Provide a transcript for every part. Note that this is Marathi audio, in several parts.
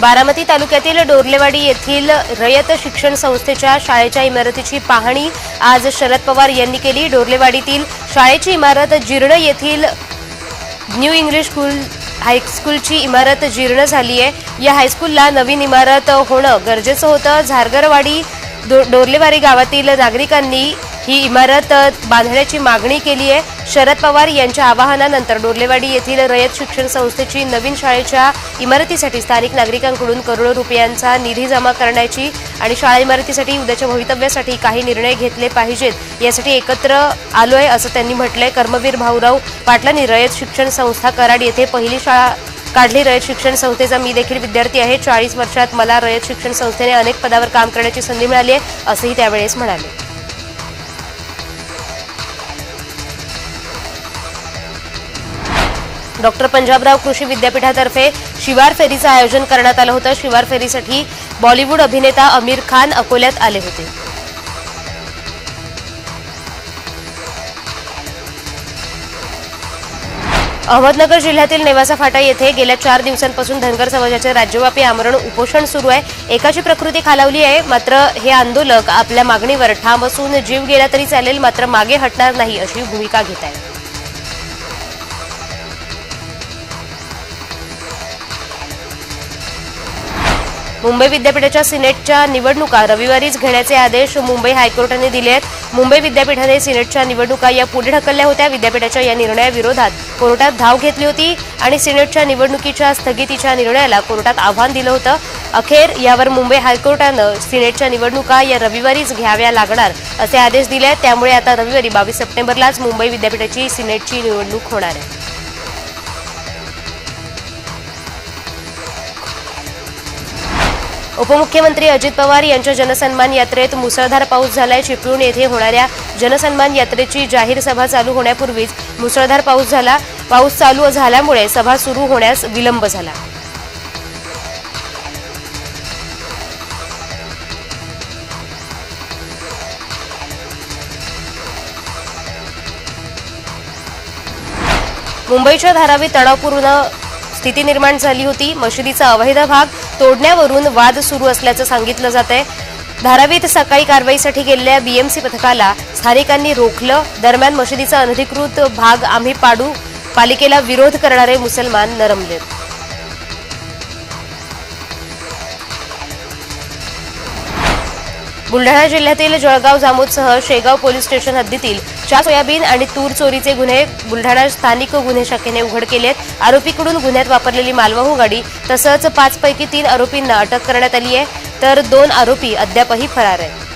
बारामती तालुक्यातील डोरलेवाडी येथील रयत शिक्षण संस्थेच्या शाळेच्या इमारतीची पाहणी आज शरद पवार यांनी केली. डोरलेवाडीतील शाळेची इमारत जीर्ण येथील न्यू इंग्लिश स्कूल हायस्कूलची इमारत जीर्ण झाली आहे. या हायस्कूलला नवीन इमारत होणं गरजेचं होतं. झारगरवाडी डो डोरलेवाडी गावातील नागरिकांनी ही इमारत बांधण्याची मागणी केली आहे. शरद पवार यांच्या आवाहनानंतर डोरलेवाडी येथील रयत शिक्षण संस्थेची नवीन शाळेच्या इमारतीसाठी स्थानिक नागरिकांकडून करोडो रुपयांचा निधी जमा करण्याची आणि शाळा इमारतीसाठी उद्याच्या भवितव्यासाठी काही निर्णय घेतले पाहिजेत यासाठी एकत्र आलोय असं त्यांनी म्हटलंय. कर्मवीर भाऊराव पाटलांनी रयत शिक्षण संस्था कराड येथे पहिली शाळा काढली. रयत शिक्षण संस्थेचा मी देखील विद्यार्थी आहे. चाळीस वर्षात मला रयत शिक्षण संस्थेने अनेक पदावर काम करण्याची संधी मिळाली आहे असंही त्यावेळेस म्हणाले. डॉक्टर पंजाबराव कृषी विद्यापीठातर्फे शिवार फेरीचं आयोजन करण्यात आलं होतं. शिवार फेरीसाठी बॉलिवूड अभिनेता आमिर खान अकोल्यात आले होते. अहमदनगर जिल्ह्यातील नेवासा फाटा येथे गेल्या चार दिवसांपासून धनगर समाजाचे राज्यव्यापी आमरण उपोषण सुरू आहे. एकाची प्रकृती खालावली आहे मात्र हे आंदोलक आपल्या मागणीवर ठाम असून जीव गेला तरी चालेल मात्र मागे हटणार नाही अशी भूमिका घेत आहेत मुंबई विद्यापीठाच्या सिनेटच्या निवडणुका रविवारीच घेण्याचे आदेश मुंबई हायकोर्टाने दिले आहेत. मुंबई विद्यापीठाने सिनेटच्या निवडणुका या पुढे ढकलल्या होत्या. विद्यापीठाच्या या निर्णयाविरोधात कोर्टात धाव घेतली होती आणि सिनेटच्या निवडणुकीच्या स्थगितीच्या निर्णयाला कोर्टात आव्हान दिलं होतं. अखेर यावर मुंबई हायकोर्टानं सिनेटच्या निवडणुका या रविवारीच घ्याव्या लागणार असे आदेश दिले आहेत. त्यामुळे आता रविवारी बावीस सप्टेंबरलाच मुंबई विद्यापीठाची सिनेटची निवडणूक होणार आहे. उपमुख्यमंत्री अजित पवार यांच्या जनसन्मान यात्रेत मुसळधार पाऊस झालाय. चिपळूण येथे होणाऱ्या जनसन्मान यात्रेची जाहीर सभा चालू होण्यापूर्वीच मुसळधार पाऊस झाला. पाऊस चालू झाल्यामुळे सभा सुरू होण्यास विलंब झाला. मुंबईच्या धारावी तणावपूर्ण स्थिती निर्माण झाली होती. मशिदीचा अवैध भाग तोडण्यावरून वाद सुरू असल्याचं सांगितलं जात आहे धारावीत सकाळी कारवाईसाठी गेलेल्या बीएमसी पथकाला स्थानिकांनी रोखलं. दरम्यान मशिदीचा अनधिकृत भाग आम्ही पाडू. पालिकेला विरोध करणारे मुसलमान नरमलेत बुलढाणा जिल्ह्यातील जळगाव जामोदसह शेगाव पोलीस स्टेशन हद्दीतील चार सोयाबीन आणि तूर चोरीचे गुन्हे बुलढाणा स्थानिक गुन्हे शाखेने उघड केलेत आरोपीकडून गुन्ह्यात वापरलेली मालवाहू गाडी तसंच पाचपैकी तीन आरोपींना अटक करण्यात आली आहे. तर दोन आरोपी अद्यापही फरार आहेत.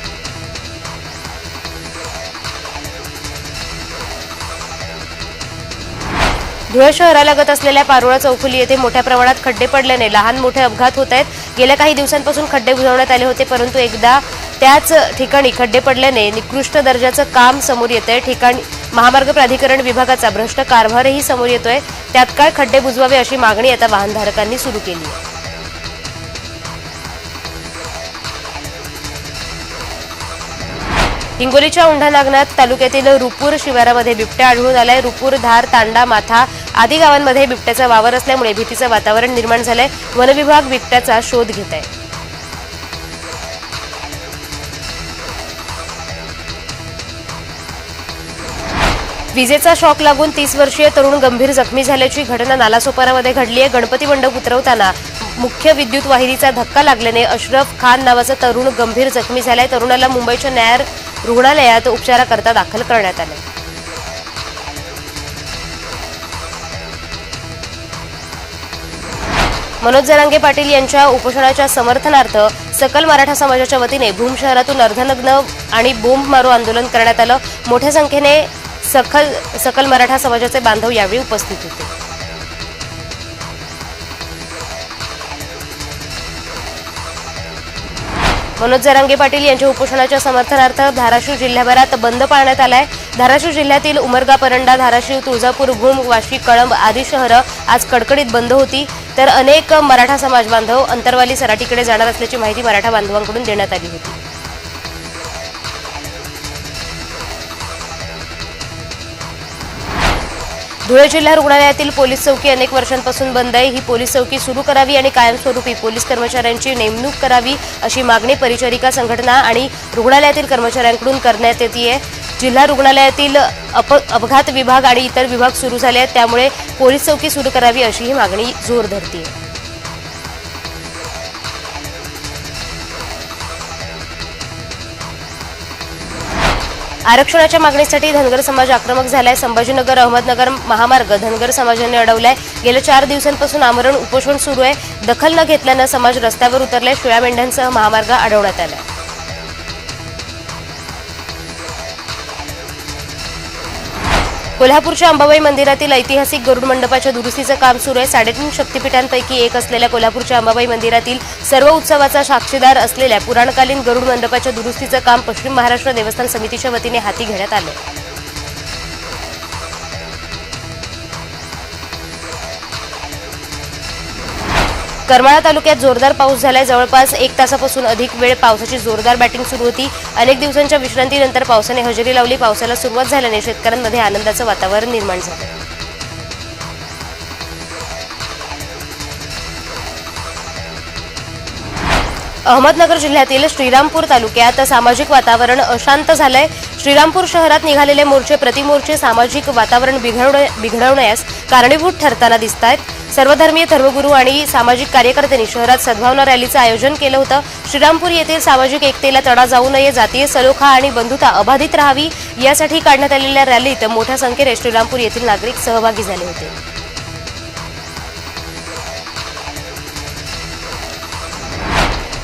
धुळे शहरालगत असलेल्या पारोळा चौफुली येथे मोठ्या प्रमाणात खड्डे पडल्याने लहान मोठे अपघात होत आहेत. गेल्या काही दिवसांपासून खड्डे बुजवण्यात आले होते परंतु एकदा त्याच ठिकाणी खड्डे पडल्याने निकृष्ट दर्जाचं काम समोर येतंय. ठिकाणी महामार्ग प्राधिकरण विभागाचा भ्रष्ट कारभारही समोर येतोय. काय खड्डे बुजवावे अशी मागणी आता वाहनधारकांनी सुरू केली आहे. हिंगोलीच्या औंढा नागनाथ तालुक्यातील रुपूर शिवारामध्ये बिबट्या आढळून आलाय. रुपूर धार तांडा माथा आदी गावांमध्ये बिबट्याचा वावर असल्यामुळे भीतीचं वातावरण निर्माण झालंय. वनविभाग बिबट्याचा शोध घेत आहे विजेचा शॉक लागून तीस वर्षीय तरुण गंभीर जखमी झाल्याची घटना नालासोपारामध्ये घडली आहे. गणपती मंडप उतरवताना मुख्य विद्युत वाहिनीचा धक्का लागल्याने अशरफ खान नावाचा तरुण गंभीर जखमी झालाय. तरुणाला मुंबईच्या न्यायार रुग्णालयात उपचाराकरता दाखल करण्यात आले मनोज जरांगे पाटील यांच्या उपोषणाच्या समर्थनार्थ सकल मराठा समाजाच्या वतीने भूम शहरातून अर्धनग्न आणि बोंब मारो आंदोलन करण्यात आलं. मोठ्या संख्येने सखल सकल मराठा समाजाचे बांधव यावेळी उपस्थित होते. मनोज जरांगे पाटील यांच्या उपोषणाच्या समर्थनार्थ धाराशिव जिल्ह्याभरात बंद पाळण्यात आलाय. धाराशिव जिल्ह्यातील उमरगा परंडा धाराशिव तुळजापूर भूम वाशी कळंब आदी शहरं आज कडकडीत बंद होती. तर अनेक मराठा समाज बांधव अंतरवाली सराटीकडे जाणार असल्याची माहिती मराठा बांधवांकडून देण्यात आली होती. धुळे जिल्हा रुग्णालयातील पोलीस चौकी अनेक वर्षांपासून बंद आहे. ही पोलीस चौकी सुरू करावी आणि कायमस्वरूपी पोलीस कर्मचाऱ्यांची नेमणूक करावी अशी मागणी परिचारिका संघटना आणि रुग्णालयातील कर्मचाऱ्यांकडून करण्यात येते. जिल्हा रुग्णालयातील अप अपघात विभाग आणि इतर विभाग सुरू झाले आहेत. त्यामुळे पोलीस चौकी सुरू करावी अशी ही मागणी जोर धरते आरक्षणाच्या मागणीसाठी धनगर समाज आक्रमक झालाय. संभाजीनगर अहमदनगर महामार्ग धनगर समाजाने अडवलाय. गेल्या चार दिवसांपासून आमरण उपोषण सुरू आहे. दखल न घेतल्यानं समाज रस्त्यावर उतरलाय. शिळ्या मेंढ्यांसह महामार्ग अडवण्यात आलाय. कोल्हापूरच्या अंबाबाई मंदिरातील ऐतिहासिक गरुड मंडपाच्या दुरुस्तीचं काम सुरू आहे. साडेतीन शक्तिपीठांपैकी एक असलेल्या कोल्हापूरच्या अंबाबाई मंदिरातील सर्व उत्सवाचा साक्षीदार असलेल्या पुराणकालीन गरुड मंडपाच्या दुरुस्तीचं काम पश्चिम महाराष्ट्र देवस्थान समितीच्या वतीने हाती घेण्यात आलं. करमाळा तालुक्यात जोरदार पाऊस झालाय. जवळपास एक तासापासून अधिक वेळ पावसाची जोरदार बॅटिंग सुरू होती. अनेक दिवसांच्या विश्रांतीनंतर पावसाने हजेरी लावली. पावसाला सुरुवात झाल्याने शेतकऱ्यांमध्ये आनंदाचं वातावरण निर्माण झालं. अहमदनगर जिल्ह्यातील श्रीरामपूर तालुक्यात सामाजिक वातावरण अशांत झालंय. श्रीरामपूर शहरात निघालेले मोर्चे प्रतिमोर्चे सामाजिक वातावरण बिघडवण्यास कारणीभूत ठरताना दिसत आहेत सर्वधर्मीय धर्मगुरू आणि सामाजिक कार्यकर्त्यांनी शहरात सद्भावना रॅलीचं आयोजन केलं होतं. श्रीरामपूर येथील सामाजिक एकतेला तडा जाऊ नये जातीय सलोखा आणि बंधुता अबाधित राहावी यासाठी काढण्यात आलेल्या रॅलीत मोठ्या संख्येने श्रीरामपूर येथील नागरिक सहभागी झाले होते.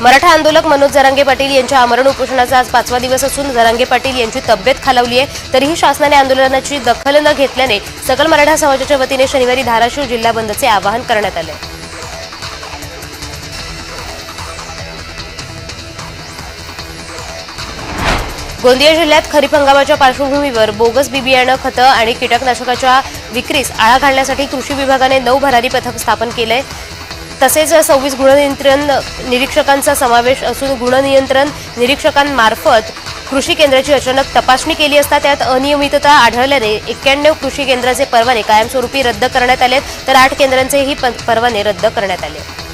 मराठा आंदोलक मनोज जरांगे पाटील यांच्या आमरण उपोषणाचा आज पाचवा दिवस असून जरांगे पाटील यांची तब्येत खालावली आहे. तरीही शासनाने आंदोलनाची दखल न घेतल्याने सकल मराठा समाजाच्या वतीने शनिवारी धाराशिव जिल्हा बंदचे आवाहन करण्यात आले. गोंदिया जिल्ह्यात खरीप हंगामाच्या पार्श्वभूमीवर बोगस बी बियाणं खतं आणि कीटकनाशकाच्या विक्रीस आळा घालण्यासाठी कृषी विभागाने नऊ भरारी पथक स्थापन केलंय. तसेच सव्वीस गुणनियंत्रण निरीक्षकांचा समावेश असून गुणनियंत्रण निरीक्षकांमार्फत कृषी केंद्राची अचानक तपासणी केली असता त्यात अनियमितता आढळल्याने एक्क्याण्णव कृषी केंद्राचे परवाने कायमस्वरूपी रद्द करण्यात आले तर आठ केंद्रांचेही प- परवाने रद्द करण्यात आले.